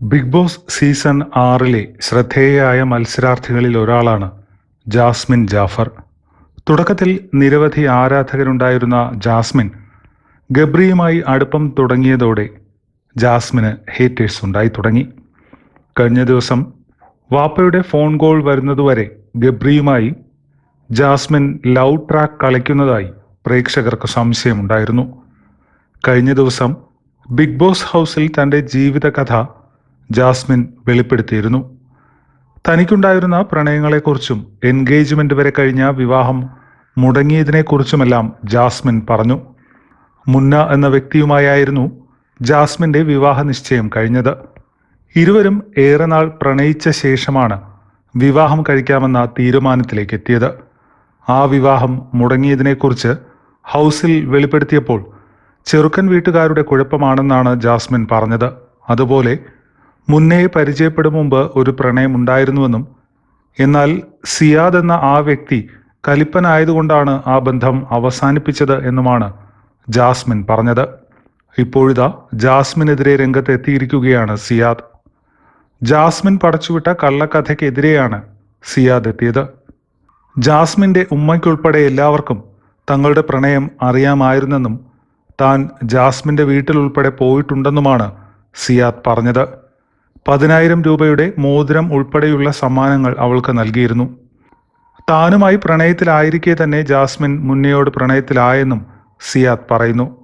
Big boss season ആറിലെ ശ്രദ്ധേയയായ മത്സരാർത്ഥികളിൽ ഒരാളാണ് Jasmine Jafar. തുടക്കത്തിൽ നിരവധി ആരാധകരുണ്ടായിരുന്ന ജാസ്മിൻ ഗബ്രിയുമായി അടുപ്പം തുടങ്ങിയതോടെ ജാസ്മിന് ഹേറ്റേഴ്സ് ഉണ്ടായി തുടങ്ങി. കഴിഞ്ഞ ദിവസം വാപ്പയുടെ ഫോൺ കോൾ വരുന്നതുവരെ ഗബ്രിയുമായി ജാസ്മിൻ ലവ് ട്രാക്ക് കളിക്കുന്നതായി പ്രേക്ഷകർക്ക് സംശയമുണ്ടായിരുന്നു. കഴിഞ്ഞ ദിവസം ബിഗ് ബോസ് ഹൗസിൽ തന്റെ ജീവിതകഥ ജാസ്മിൻ വെളിപ്പെടുത്തിയിരുന്നു. തനിക്കുണ്ടായിരുന്ന പ്രണയങ്ങളെക്കുറിച്ചും എൻഗേജ്മെന്റ് വരെ കഴിഞ്ഞ വിവാഹം മുടങ്ങിയതിനെക്കുറിച്ചുമെല്ലാം ജാസ്മിൻ പറഞ്ഞു. മുന്ന എന്ന വ്യക്തിയുമായായിരുന്നു ജാസ്മിന്റെ വിവാഹ നിശ്ചയം കഴിഞ്ഞത്. ഇരുവരും ഏറെ നാൾ പ്രണയിച്ച ശേഷമാണ് വിവാഹം കഴിക്കാമെന്ന തീരുമാനത്തിലേക്ക് എത്തിയത് ആ വിവാഹം മുടങ്ങിയതിനെക്കുറിച്ച് ഹൗസിൽ വെളിപ്പെടുത്തിയപ്പോൾ ചെറുക്കൻ വീട്ടുകാരുടെ കുഴപ്പമാണെന്നാണ് ജാസ്മിൻ പറഞ്ഞത്. അതുപോലെ മുന്നേ പരിചയപ്പെടും മുമ്പ് ഒരു പ്രണയമുണ്ടായിരുന്നുവെന്നും എന്നാൽ സിയാദ് എന്ന ആ വ്യക്തി കലിപ്പനായതുകൊണ്ടാണ് ആ ബന്ധം അവസാനിപ്പിച്ചത് എന്നുമാണ് ജാസ്മിൻ പറഞ്ഞത്. ഇപ്പോഴിതാ ജാസ്മിനെതിരെ രംഗത്ത് എത്തിയിരിക്കുകയാണ് സിയാദ്. ജാസ്മിൻ പടച്ചുവിട്ട കള്ളക്കഥയ്ക്കെതിരെയാണ് സിയാദ് എത്തിയത്. ജാസ്മിന്റെ ഉമ്മയ്ക്കുൾപ്പെടെ എല്ലാവർക്കും തങ്ങളുടെ പ്രണയം അറിയാമായിരുന്നെന്നും താൻ ജാസ്മിന്റെ വീട്ടിലുൾപ്പെടെ പോയിട്ടുണ്ടെന്നുമാണ് സിയാദ് പറഞ്ഞത്. പതിനായിരം രൂപയുടെ മോതിരം ഉൾപ്പെടെയുള്ള സമ്മാനങ്ങൾ അവൾക്ക് നൽകിയിരുന്നു. താനുമായി പ്രണയത്തിലായിരിക്കെ തന്നെ ജാസ്മിൻ മുന്നയോട് പ്രണയത്തിലായെന്നും സിയാദ് പറയുന്നു.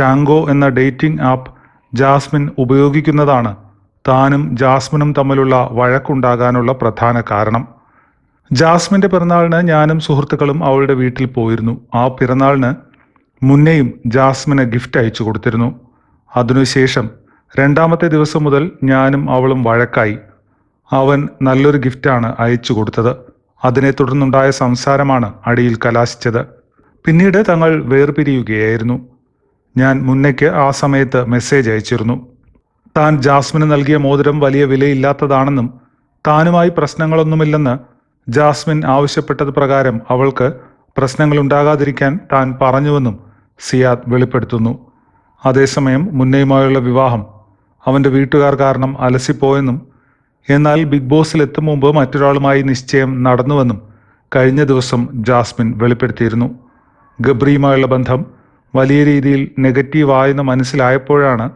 ടാങ്കോ എന്ന ഡേറ്റിംഗ് ആപ്പ് ജാസ്മിൻ ഉപയോഗിക്കുന്നതാണ് താനും ജാസ്മിനും തമ്മിലുള്ള വഴക്കുണ്ടാകാനുള്ള പ്രധാന കാരണം. ജാസ്മിന്റെ പിറന്നാളിന് ഞാനും സുഹൃത്തുക്കളും അവളുടെ വീട്ടിൽ പോയിരുന്നു. ആ പിറന്നാളിന് മുന്നയും ജാസ്മിന് ഗിഫ്റ്റ് അയച്ചു കൊടുത്തിരുന്നു. അതിനുശേഷം രണ്ടാമത്തെ ദിവസം മുതൽ ഞാനും അവളും വഴക്കായി. അവൻ നല്ലൊരു ഗിഫ്റ്റാണ് അയച്ചു കൊടുത്തത്. അതിനെ തുടർന്നുണ്ടായ സംസാരമാണ് അടിയിൽ കലാശിച്ചത്. പിന്നീട് തങ്ങൾ വേർപിരിയുകയായിരുന്നു. ഞാൻ മുന്നയ്ക്ക് ആ സമയത്ത് മെസ്സേജ് അയച്ചിരുന്നു. താൻ ജാസ്മിന് നൽകിയ മോതിരം വലിയ വിലയില്ലാത്തതാണെന്നും താനുമായി പ്രശ്നങ്ങളൊന്നുമില്ലെന്ന് ജാസ്മിൻ ആവശ്യപ്പെട്ടത് പ്രകാരം അവൾക്ക് പ്രശ്നങ്ങളുണ്ടാകാതിരിക്കാൻ താൻ പറഞ്ഞുവെന്നും സിയാദ് വെളിപ്പെടുത്തുന്നു. അതേസമയം മുന്നയുമായുള്ള വിവാഹം അവന്റെ വീട്ടുകാർ കാരണം അലസിപ്പോയെന്നും എന്നാൽ ബിഗ് ബോസിൽ എത്തും മുമ്പ് മറ്റൊരാളുമായി നിശ്ചയം നടന്നുവെന്നും കഴിഞ്ഞ ദിവസം ജാസ്മിൻ വെളിപ്പെടുത്തിയിരുന്നു. ഗബ്രിയുമായുള്ള ബന്ധം വലിയ രീതിയിൽ നെഗറ്റീവായെന്ന് മനസ്സിലായപ്പോഴാണ്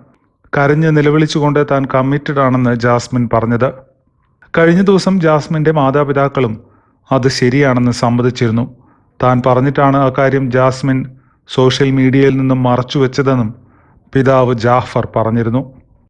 കരഞ്ഞ് നിലവിളിച്ചുകൊണ്ട് താൻ കമ്മിറ്റഡ് ആണെന്ന് ജാസ്മിൻ പറഞ്ഞത്. കഴിഞ്ഞ ദിവസം ജാസ്മിന്റെ മാതാപിതാക്കളും അത് ശരിയാണെന്ന് സമ്മതിച്ചിരുന്നു. താൻ പറഞ്ഞിട്ടാണ് അക്കാര്യം ജാസ്മിൻ സോഷ്യൽ മീഡിയയിൽ നിന്നും മറച്ചുവെച്ചതെന്നും പിതാവ് ജാഫർ പറഞ്ഞിരുന്നു.